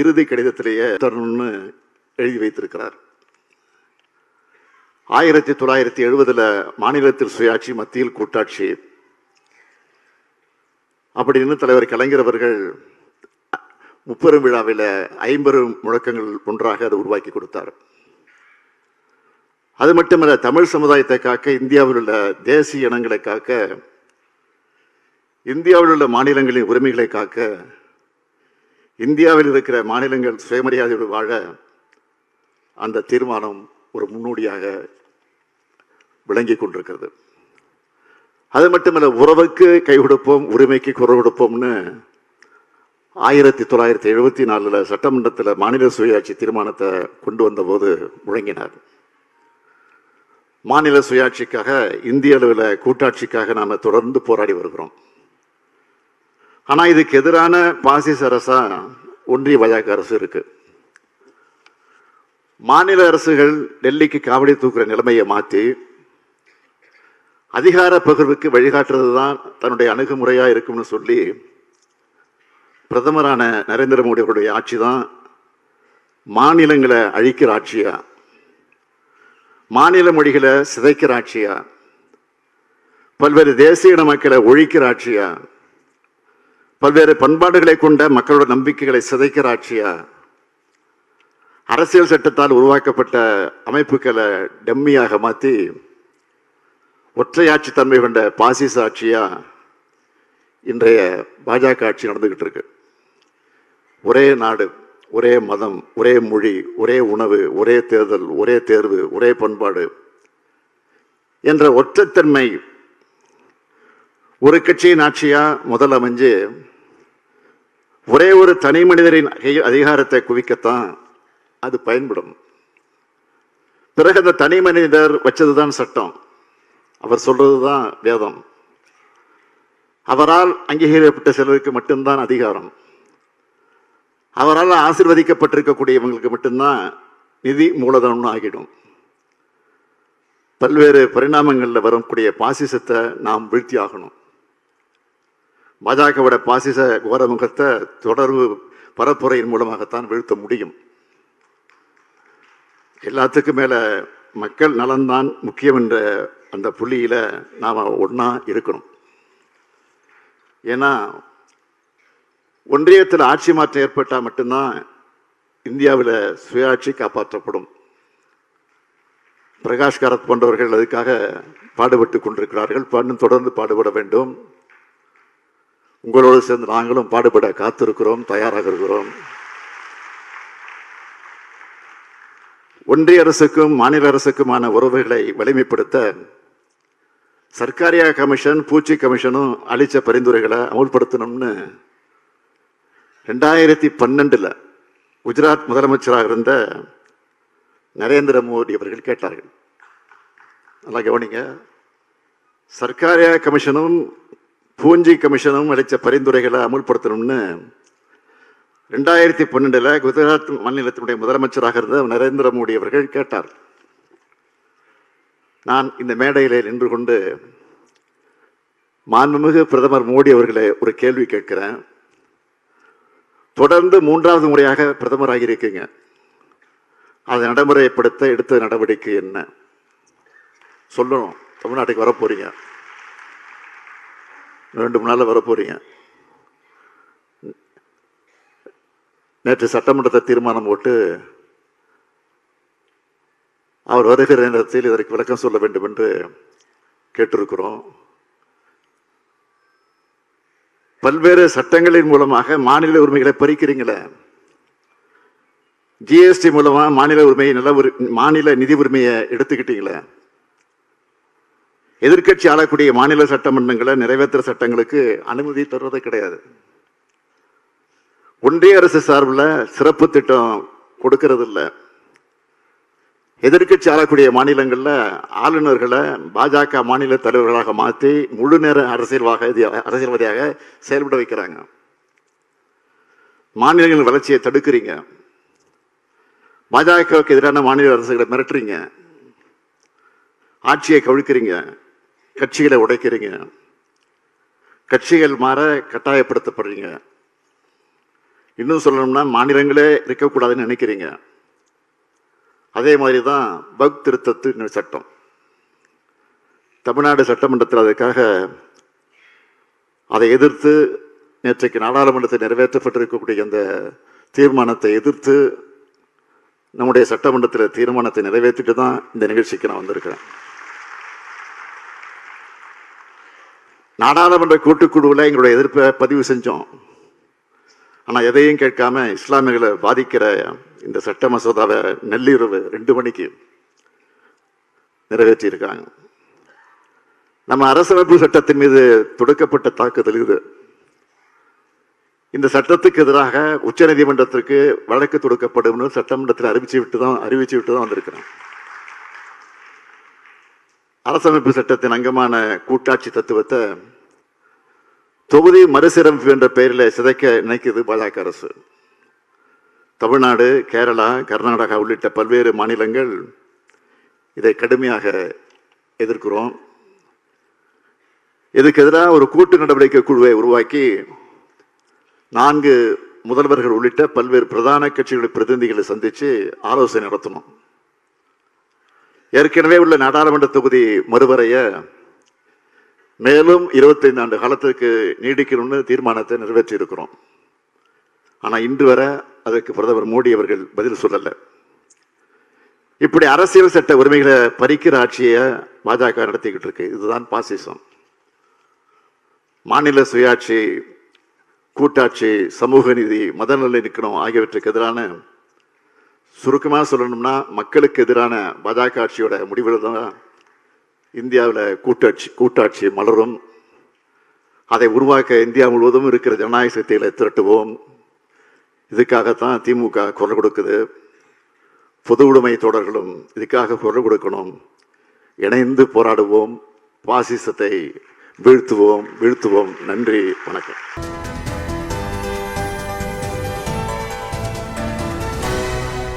இறுதி கடிதத்திலேயே தரணும்னு எழுதி வைத்திருக்கிறார். ஆயிரத்தி தொள்ளாயிரத்தி எழுபதில் மாநிலத்தில் சுயாட்சி மத்தியில் கூட்டாட்சி. அப்படின்னு தலைவர் கலைஞர் அவர்கள் முப்பெரும் விழாவில் ஐம்பெரும் முழக்கங்கள் ஒன்றாக அதை உருவாக்கி கொடுத்தார். அது மட்டுமல்ல தமிழ் சமுதாயத்தை காக்க இந்தியாவில் உள்ள தேசிய இனங்களை காக்க இந்தியாவில் உள்ள மாநிலங்களின் உரிமைகளை காக்க இந்தியாவில் இருக்கிற மாநிலங்கள் சுயமரியாதையோடு வாழ அந்த தீர்மானம் ஒரு முன்னோடியாக விளங்கி கொண்டிருக்கிறது. அது மட்டுமல்ல உறவுக்கு கை கொடுப்போம் உரிமைக்கு குரல் கொடுப்போம்னு ஆயிரத்தி தொள்ளாயிரத்தி எழுபத்தி நாலில் சட்டமன்றத்தில் மாநில சுயாட்சி தீர்மானத்தை கொண்டு வந்தபோது முழங்கினார். மாநில சுயாட்சிக்காக இந்திய அளவில் கூட்டாட்சிக்காக நாம் தொடர்ந்து போராடி வருகிறோம். ஆனால் இதுக்கு எதிரான பாசிச அரசா ஒன்றிய பாஜக அரசு இருக்கு. மாநில அரசுகள் டெல்லிக்கு காவடி தூக்குற நிலைமையை மாற்றி அதிகார பகிர்வுக்கு வழிகாட்டுறது தான் தன்னுடைய அணுகுமுறையாக இருக்கும்னு சொல்லி பிரதமரான நரேந்திர மோடி அவருடைய ஆட்சி தான் மாநிலங்களை அழிக்கிற ஆட்சியா மாநில மொழிகளை சிதைக்கிற ஆட்சியா பல்வேறு தேசிய இன மக்களை ஒழிக்கிற ஆட்சியா பல்வேறு பண்பாடுகளை கொண்ட மக்களோட நம்பிக்கைகளை சிதைக்கிற ஆட்சியா? அரசியல் சட்டத்தால் உருவாக்கப்பட்ட அமைப்புகளை டம்மியாக மாற்றி ஒற்றையாட்சி தன்மை கொண்ட பாசிச ஆட்சியா இன்றைய பாஜக ஆட்சி நடந்துகிட்டு இருக்கு. ஒரே நாடு ஒரே மதம் ஒரே மொழி ஒரே உணவு ஒரே தேர்தல் ஒரே தேர்வு ஒரே பண்பாடு என்ற ஒற்றைத்தன்மை ஒரு கட்சியின் ஆட்சியா முதல் அமைஞ்சு ஒரே ஒரு தனி மனிதரின் அதிகாரத்தை குவிக்கத்தான் அது பயன்படும். பிறகு அந்த தனி மனிதர் வச்சதுதான் சட்டம். அவர் சொல்றதுதான் வேதம். அவரால் அங்கீகரிக்கப்பட்ட சிலருக்கு மட்டும்தான் அதிகாரம். அவரால் ஆசிர்வதிக்கப்பட்டிருக்கக்கூடியவங்களுக்கு மட்டும்தான் நிதி மூலதனம்னு ஆகிடும். பல்வேறு பரிணாமங்களில் வரக்கூடிய பாசிசத்தை நாம் வீழ்த்தி ஆகணும் பாஜகவோட பாசிச கோரமுகத்தை தொடர்பு பரப்புரையின் மூலமாகத்தான் வீழ்த்த முடியும். எல்லாத்துக்கும் மேலே மக்கள் நலன்தான் முக்கியம் என்ற அந்த புள்ளியில் நாம் ஒன்றா இருக்கணும். ஏன்னா ஒன்றியத்தில் ஆட்சி மாற்றம் ஏற்பட்டால் மட்டும்தான் இந்தியாவில் சுயாட்சி காப்பாற்றப்படும். பிரகாஷ் காரத் போன்றவர்கள் அதுக்காக பாடுபட்டு கொண்டிருக்கிறார்கள். இன்னும் தொடர்ந்து பாடுபட வேண்டும். உங்களோடு சேர்ந்து நாங்களும் பாடுபட காத்திருக்கிறோம் தயாராக இருக்கிறோம். ஒன்றிய அரசுக்கும் மாநில அரசுக்குமான உறவுகளை வலிமைப்படுத்த சர்க்காரியா கமிஷன் பூச்சி கமிஷனும் அளிச்ச பரிந்துரைகளை அமுல்படுத்தணும்னு ரெண்டாயிரத்தி பன்னெண்டுல குஜராத் முதலமைச்சராக இருந்த நரேந்திர மோடி அவர்கள் கேட்டார்கள். நல்லா கவனிங்க. சர்க்காரியா கமிஷனும் பூஞ்சி கமிஷனும் அளித்த பரிந்துரைகளை அமுல்படுத்தணும்னு ரெண்டாயிரத்தி பன்னெண்டில் குஜராத் மாநிலத்தினுடைய முதலமைச்சராக இருந்த நரேந்திர மோடி அவர்கள் கேட்டார். நான் இந்த மேடையில் நின்று கொண்டு மாண்புமிகு பிரதமர் மோடி அவர்களை ஒரு கேள்வி கேட்கிறேன். தொடர்ந்து மூன்றாவது முறையாக பிரதமராக இருக்கீங்க அதை நடைமுறைப்படுத்த எடுத்த நடவடிக்கை என்ன? சொல்லணும். தமிழ்நாட்டுக்கு வரப்போறீங்க. ரெண்டு மூணு நாளில் வரப்போகிறீங்க நேற்று சட்டமன்றத்தை தீர்மானம் போட்டு அவர் வருகிற நேரத்தில் இதற்கு விளக்கம் சொல்ல வேண்டும் என்று கேட்டிருக்கிறோம். பல்வேறு சட்டங்களின் மூலமாக மாநில உரிமைகளை பறிக்கிறீங்களே. ஜிஎஸ்டி மூலமாக மாநில உரிமையை நில உரி மாநில நிதி உரிமையை எடுத்துக்கிட்டீங்களே. எதிர்க்கட்சி ஆளக்கூடிய மாநில சட்டமன்றங்களை நிறைவேற்ற சட்டங்களுக்கு அனுமதி தருவது கிடையாது. ஒன்றிய அரசு சார்பில் சிறப்பு திட்டம் கொடுக்கறது இல்லை எதிர்க்கட்சி ஆளக்கூடிய மாநிலங்களில் ஆளுநர்களை பாஜக மாநில தலைவர்களாக மாற்றி முழு நேர அரசியல்வாக அரசியல்வாதியாக செயல்பட வைக்கிறாங்க. மாநிலங்களின் வளர்ச்சியை தடுக்கிறீங்க. பாஜகவுக்கு எதிரான மாநில அரசுகளை மிரட்டுறீங்க. ஆட்சியை கவிழ்க்கிறீங்க. கட்சிகளை உடைக்கிறீங்க. கட்சிகள் மாற கட்டாயப்படுத்தப்படுறீங்க. இன்னும் சொல்லணும்னா மாநிலங்களே இருக்கக்கூடாதுன்னு நினைக்கிறீங்க. அதே மாதிரி தான் பக் திருத்தத்து சட்டம். தமிழ்நாடு சட்டமன்றத்தில் அதுக்காக அதை எதிர்த்து நேற்றைக்கு நாடாளுமன்றத்தில் நிறைவேற்றப்பட்டிருக்கக்கூடிய அந்த தீர்மானத்தை எதிர்த்து நம்முடைய சட்டமன்றத்தில் தீர்மானத்தை நிறைவேற்றிட்டு தான் இந்த நிகழ்ச்சிக்கு நான் வந்திருக்கிறேன். நாடாளுமன்ற கூட்டுக்குழுவில் எங்களுடைய எதிர்ப்பை பதிவு செஞ்சோம். ஆனால் எதையும் கேட்காம இஸ்லாமியர்களை பாதிக்கிற இந்த சட்ட மசோதாவை நள்ளிரவு ரெண்டு மணிக்கு நிறைவேற்றியிருக்காங்க. நம்ம அரசமைப்பு சட்டத்தின் மீது தொடுக்கப்பட்ட தாக்குதல் இது. இந்த சட்டத்துக்கு எதிராக உச்சநீதிமன்றத்திற்கு வழக்கு தொடுக்கப்படும் சட்டமன்றத்தில் அறிவிச்சு விட்டு தான் அறிவிச்சு விட்டு தான் வந்திருக்கிறேன் அரசமைப்பு சட்டத்தின் அங்கமான கூட்டாட்சி தத்துவத்தை தொகுதி மறுசீரமைப்பு என்ற பெயரில் சிதைக்க நினைக்குது பாஜக அரசு. தமிழ்நாடு கேரளா கர்நாடகா உள்ளிட்ட பல்வேறு மாநிலங்கள் இதை கடுமையாக எதிர்க்கிறோம். இதுக்கு எதிராக ஒரு கூட்டு நடவடிக்கை குழுவை உருவாக்கி நான்கு முதல்வர்கள் உள்ளிட்ட பல்வேறு பிரதான கட்சிகளின் பிரதிநிதிகளை சந்தித்து ஆலோசனை நடத்தணும். ஏற்கனவே உள்ள நாடாளுமன்ற தொகுதி மறுவரைய மேலும் இருபத்தைந்து ஆண்டு காலத்திற்கு நீடிக்கணும்னு தீர்மானத்தை நிறைவேற்றியிருக்கிறோம். ஆனால் இன்று வரை அதற்கு பிரதமர் மோடி அவர்கள் பதில் சொல்லலை. இப்படி அரசியல் சட்ட உரிமைகளை பறிக்கிற ஆட்சியை பாஜக நடத்திக்கிட்டு இருக்கு. இதுதான் பாசிசம். மாநில சுயாட்சி கூட்டாட்சி சமூக நீதி மதநிலை நிற்கணும் ஆகியவற்றுக்கு எதிரான சுருக்கமாக சொல்லணும்னா மக்களுக்கு எதிரான பாஜக ஆட்சியோட முடிவில் தான் இந்தியாவில் கூட்டாட்சி கூட்டாட்சி மலரும். அதை உருவாக்க இந்தியா முழுவதும் இருக்கிற ஜனநாயக சக்திகளை திரட்டுவோம். இதுக்காகத்தான் திமுக குரல் கொடுக்குது. பொது உடைமை தொடர்களும் இதுக்காக குரல் கொடுக்கணும். இணைந்து போராடுவோம். பாசிசத்தை வீழ்த்துவோம் வீழ்த்துவோம். நன்றி வணக்கம்.